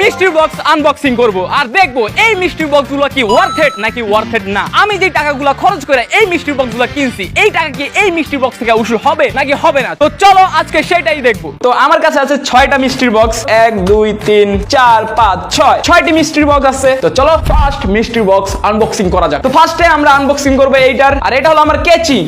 মিষ্টির box unboxing করব। আর দেখব, এই মিষ্টির বক্সগুলো কি ওয়ার্থেড নাকি ওয়ার্থেড না? আমি যে টাকাগুলো খরচ করে এই মিষ্টির বক্সগুলো কিনছি, এই টাকা কি এই মিষ্টির বক্স থেকে উসুল হবে নাকি হবে না? তো চলো আজকে সেটাই দেখব। তো আমার কাছে আছে ছয়টা মিষ্টির বক্স। এক, দুই, তিন, চার, পাঁচ, ছয়। ছয়টি মিষ্টির বক্স আছে। তো চলো ফার্স্ট মিষ্টির বক্স আনবক্সিং করা যাক। তো ফার্স্টে আমরা আনবক্সিং করব এইটার। আর এটা হলো আমার কেচি।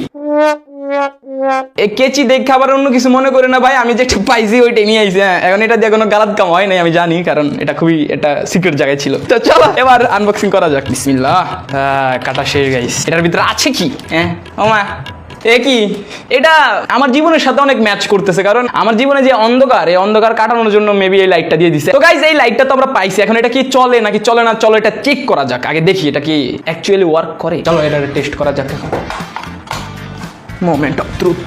এই কেচি দেখে আবার অন্য কিছু মনে করে না ভাই আমি যেটা পাইছি ওইটাই নিয়ে আইছি হ্যাঁ। এখন এটা দিয়ে কোনো গালাত কাম হয় নাই আমি জানি কারণ এটা খুবই এটা সিক্রেট জায়গায় ছিল। তো চলো এবার আনবক্সিং করা যাক। বিসমিল্লাহ। হ্যাঁ, কাটা শেষ গাইস এটার ভিতরে আছে কি? হ্যাঁ। ওমা এ কি? এটা আমার জীবনের সাথে অনেক ম্যাচ করতেছে কারণ আমার জীবনে যে অন্ধকার এই অন্ধকার কাটানোর জন্য মেবি এই লাইটটা দিয়ে দিছে। তো গাইজ এই লাইটটা তো আমরা পাইছি এখন এটা কি চলে নাকি চলে না চলো এটা চেক করা যাক। আগে দেখি এটা কি অ্যাকচুয়ালি ওয়ার্ক করে? চলো এটা টেস্ট করা যাক মোমেন্ট অফ ট্রুথ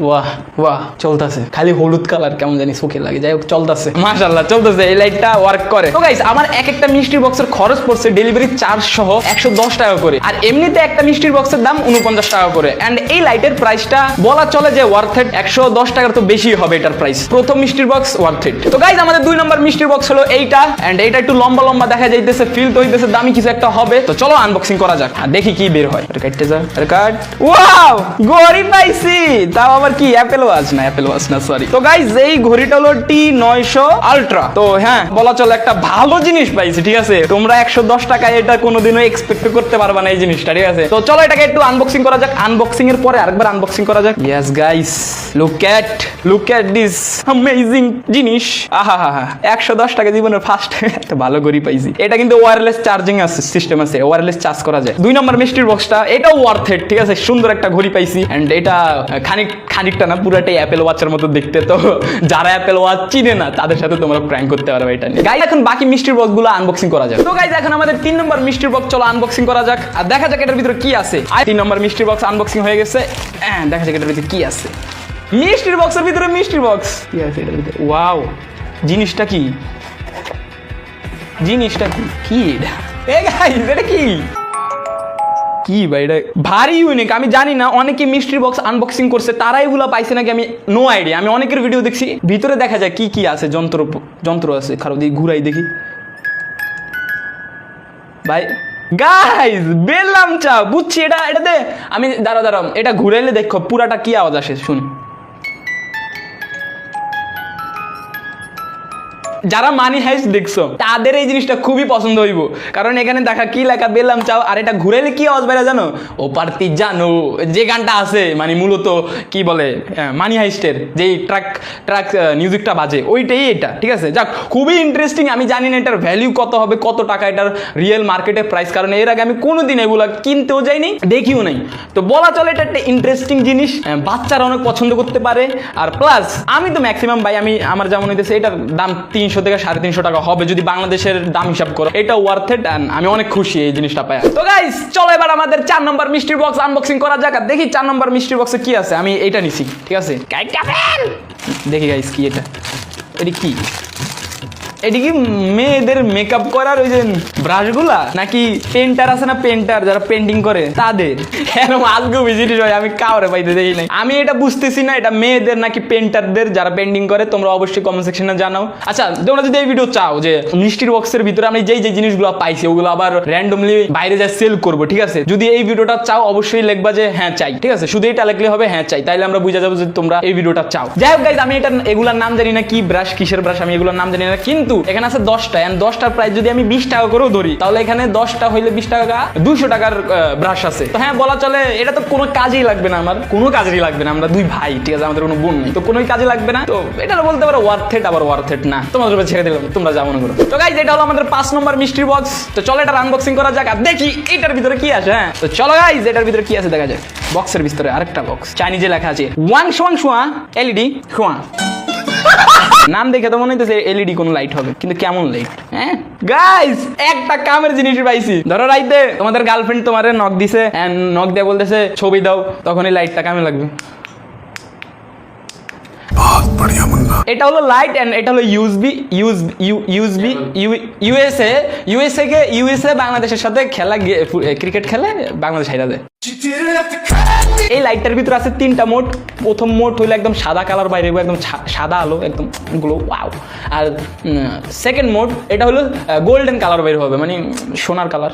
বাহ বাহ চলতেছে। খালি হলুদ কালার কেমন জানি চোখে লাগে। যাই হোক, চলতেছে। মাশাল্লাহ চলতেছে, এই লাইটটা ওয়ার্ক করে। তো গাইস আমার এক একটা মিষ্টির বক্সের খরচ পড়ছে ডেলিভারি চার্জ সহ একশো দশ টাকা করে। আর এমনিতে একটা মিষ্টির বক্সের দাম উনপঞ্চাশ টাকা করে। এন্ড এই লাইটের প্রাইসটা বলা চলে যে ওয়ার্থেড একশো দশ টাকার তো বেশি হবে এটার প্রাইস প্রথম মিষ্টির বক্স ওয়ার্থেড তো আমাদের দুই নম্বর মিষ্টির বক্স হলো এইটা। এন্ড এইটা একটু লম্বা লম্বা দেখা যাইতেছে ফিল তো হইতেছে, দামি কিছু একটা হবে। তো চলো আনবক্সিং করা যাক। আর দেখি কি বের হয়। কাটতে যা। কাট। ওয়াও পাইছি। তাও আবার কি? অ্যাপেল ওয়াচ না অ্যাপেল ওয়াচ না সরি তো গাইস এই ঘড়িটা হলো টি নয়শো আলট্রা তো হ্যাঁ বলা চলে একটা ভালো জিনিস পাইছি, ঠিক আছে? তোমরা একশো দশ টাকায় এটা কোনোদিনও এক্সপেক্ট করতে পারবে না এই জিনিসটা, ঠিক আছে? তো চলো এটাকে একটু আনবক্সিং করা যাক। আনবক্সিং এর পরে আরেকবার আনবক্সিং করা যাক। Yes guys look at look at this amazing জিনিস। আহা হা হা একশো দশ টাকা জীবনের ফার্স্ট একটা ভালো ঘড়ি পাইছি। এটা কিন্তু ওয়্যারলেস চার্জিং আছে সিস্টেম আছে ওয়্যারলেস চার্জ করা যায়। দুই নম্বর মিষ্টির বক্সটা এটাও ওয়ার্থ ঠিক আছে? সুন্দর একটা ঘড়ি পাইছি। এন্ড এটা খানিক খানিকটা না, পুরাটাই অ্যাপেল ওয়াচের মতো দেখতে। তো যারা অ্যাপেল ওয়াচ চিনে না, তাদের সাথে তোমরা প্র্যাঙ্ক করতে পারবে এটা নিয়ে। গাইজ এখন বাকি মিষ্টির বক্সগুলো আনবক্সিং করা যাক। তো গাইজ এখন আমাদের তিন নম্বর মিষ্টির বক্স, চলো আনবক্সিং করা যাক। আর দেখা যাক এটার ভিতরে কি আছে। তিন নম্বর মিষ্টির বক্স আনবক্সিং হয়ে গেছে। হ্যাঁ দেখা যাক এটার ভিতরে কি আছে। মিষ্টির বক্সের ভিতরে মিষ্টির বক্স। কি আছে এটার ভিতরে? ওয়াও জিনিসটা কি? জিনিসটা কি? কি এটা? এ গাইজ এটা কি? কি ভাই, এটা ভারী ইউনিক আমি জানি না, অনেকে মিস্ট্রি বক্স আনবক্সিং করছে তারাই এগুলো পাইছে নাকি আমি নো আইডিয়া আমি অনেকের ভিডিও দেখছি, ভিতরে দেখা যায় কি কি আছে, যন্ত্র যন্ত্র আছে, খারাপ দিয়ে ঘুরাই দেখি। ভাই গাইজ বেললাম চা বুঝছি, এটা এটাতে আমি দাঁড়া দাঁড়াও, এটা ঘুরাইলে দেখো, পুরাটা কি আওয়াজ আসে, শুনি। যারা মানি হাইস্ট দেখছ, তাদের এই জিনিসটা খুবই পছন্দ হইব। কারণ এখানে দেখা কি লেখা, বেলাম চাও, আর এটা ঘুরেলে কি আওয়াজ বেড়া জানো? ও পার্তি জানো, যে গানটা আছে মানে মূলত কি বলে মানি হাইস্টের যেই ট্রাক ট্রাক মিউজিকটা বাজে, ওইটাই এটা, ঠিক আছে? যাক, খুবই ইন্টারেস্টিং আমি জানি না এটার ভ্যালিউ কত হবে, কত টাকা এটার রিয়েল মার্কেটের প্রাইস কারণ এর আগে আমি কোনোদিন এগুলা কিনতেও যাইনি, দেখিও নাই। তো বলা চলে এটা একটা ইন্টারেস্টিং জিনিস বাচ্চারা অনেক পছন্দ করতে পারে, আর প্লাস আমি তো ম্যাক্সিমাম ভাই, আমি, আমার যেমন হইতেছে, এটার দাম তিনশো থেকে সাড়ে তিনশো টাকা হবে যদি বাংলাদেশের দাম হিসাব করো। এটা ওয়ার্থ ইট আমি অনেক খুশি এই জিনিসটা পাই। তো গাইস চলো এবার আমাদের চার নম্বর মিষ্টির বক্স আনবক্সিং করা যাক দেখি চার নম্বর মিষ্টির বক্সে কি আছে। আমি এটা নিছি ঠিক আছে? দেখি গাইস কি এটা? এটি কি? কি মেয়েদের মেকআপ করার ওই যে নাকি পেন্টার আছে না পেন্টার যারা পেন্টিং করে? তাদের। আজকে হয়, আমি কাউরে পাইতে দেখি নাই। আমি এটা বুঝতেছি না, এটা মেয়েদের নাকি পেন্টারদের যারা পেন্টিং করে, তোমরা অবশ্যই কমেন্ট সেকশনে জানাও। আচ্ছা তোমরা যদি এই ভিডিও চাও যে মিষ্টির বক্সের ভিতরে আমি যেই যে জিনিসগুলো পাইছি, ওগুলো আবার র্যান্ডমলি বাইরে যা সেল করব, ঠিক আছে? যদি এই ভিডিওটা চাও, অবশ্যই লিখবা যে হ্যাঁ চাই, ঠিক আছে? শুধু এটা লিখলে হবে হ্যাঁ চাই। তাইলে আমরা বুঝে যাব যে তোমরা এই ভিডিওটা চাও। যাই হোক গাইজ আমি এটা এগুলার নাম জানি না, কি ব্রাশ কিসের ব্রাশ আমি এগুলোর নাম জানি না, কিন্তু এখানে আছে দশটা এন্ড দশটার প্রাইস যদি আমি বিশ টাকা করেও ধরি, তাহলে এখানে দশটা হইলে বিশ টাকা দুইশো টাকার ব্রাশ আছে। তো হ্যাঁ বলা চলে, এটা তো কোনো কাজেই লাগবে না আমার। কোনো কাজেরই লাগবে না। আমরা দুই ভাই, ঠিক আছে, আমাদের কোনো বোন নেই। তো কোনোই কাজে লাগবে না। তো এটা বলতে পারো ওয়ার্থেট আবার ওয়ার্থেট না। তোমাদের উপর ছেড়ে দিলাম, তোমরা যা মনে করো। তো গাইজ এটা হলো আমাদের পাঁচ নম্বর মিষ্টির বক্স তো চলো এটা আনবক্সিং করা যাক, আর দেখি এটার ভিতরে কি আছে হ্যাঁ। তো চলো গাইজ এটার ভিতরে কি আছে দেখা যাক। বক্সের ভিতরে আরেকটা বক্স চাইনিজে লেখা আছে ওয়ান সোয়াং সোয়া এলইডি সোয়া নাম দেখে তো মনে হইতেছে এলইডি কোন লাইট হবে কিন্তু কেমন লাইট হ্যাঁ? গাইস একটা কামের জিনিস পাইছি। ধরো রাইতে তোমাদের গার্লফ্রেন্ড তোমারে নক দিছে নক দিয়ে বলতেছে ছবি দাও। তখনই লাইটটা কামে লাগবে। এটা হলো লাইট এন্ড এটা হলো ইউএসবি ইউএসবি ইউএসএ ইউএসএ কে ইউএসএ বাংলাদেশের সাথে খেলা ক্রিকেট খেলে বাংলাদেশ হাইরা দেয়। এই লাইটটার ভিতরে আছে তিনটা মোড প্রথম মোড হইল একদম সাদা কালার বাইরে একদম সাদা আলো একদমগুলো ওয়াও আর সেকেন্ড মোড এটা হলো গোল্ডেন কালার বাইরে হবে মানে সোনার কালার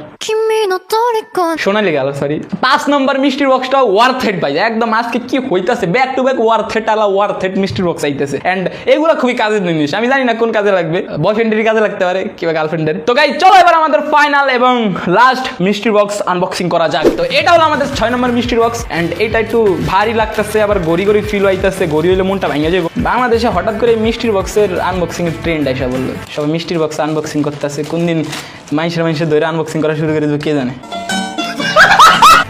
সোনালি কালার সরি পাঁচ নম্বর মিষ্টির বক্সটা ওয়ার্থেড ভাই। একদম আজকে কি হইতেছে? ব্যাক টু ব্যাক ওয়ার্থেড আলা ওয়ার্থেড মিষ্টির বক্স আইতেছে। এন্ড এগুলো খুবই কাজের জিনিস। আমি জানি না কোন কাজে লাগবে। বয়ফ্রেন্ডের কাজে লাগতে পারে কিংবা গার্লফ্রেন্ডের তো গাই চলো এবার আমাদের ফাইনাল এবং লাস্ট মিষ্টির বক্স আনবক্সিং করা যাক। তো এটা হলো আমাদের ছয় নম্বর মিষ্টির বক্স এন্ড এটা একটু ভারী লাগতেছে, আবার গড়ি গড়ি ফিল হইতেছে, গড়ি হইলে মনটা ভেঙে যাবে বাংলাদেশে হঠাৎ করে মিষ্টির বক্সের আনবক্সিং এর ট্রেন্ড এসে বলল। সবাই মিষ্টির বক্স আনবক্সিং করতেছে কোন দিন মানুষের মানুষের ধরে আনবক্সিং করা শুরু করে দেবে কে জানে?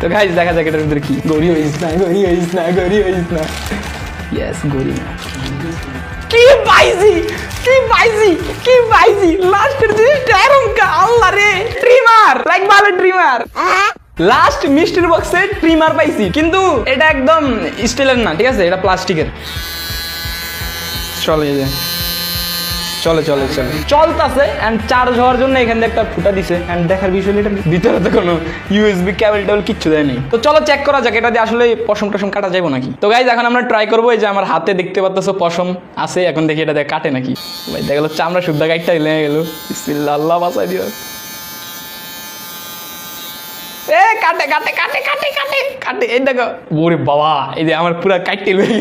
তো গাইজ দেখা যাক এটার ভিতরে কি গড়ি হইস না, গড়ি হইস না, গড়ি হইস না। ইয়েস গড়ি। না কি পাইছি কি পাইছি কি পাইছি লাস্টের জিনিসটা এরমকা আল্লাহ রে। ট্রিমার লাইক ভালো ট্রিমার লাস্ট মিষ্টির বক্সে ট্রিমার পাইছি, কিন্তু এটা একদম স্টিলের না, ঠিক আছে? এটা প্লাস্টিকের। চলে যে। চলে চলে চলে। চলতেছে এন্ড চার্জ হওয়ার জন্য এখান একটা ফুটা দিছে। এন্ড দেখার বিষয় এটা ভিতরে তো কোনো ইউএসবি কেবল টেবল কিচ্ছু দেয় নেই। তো চলো চেক করা যাক, এটা দিয়ে আসলে পশম টসম কাটা যাব নাকি? তো গাইজ এখন আমরা ট্রাই করব যে আমার হাতে দেখতে পাচ্ছ পশম আছে, এখন দেখি এটা দিয়ে কাটে নাকি। ভাই, দেখা গেলো চামড়া শুদ্ধা গাইটটা লেগে গেল। আল্লাহ বাঁচাই দিও। এ, কাটে কাটে কাটে কাটে কাটে কাটে। এই দেখো। ওরে বাবা, এই যে আমার পুরা কাটতে লেগে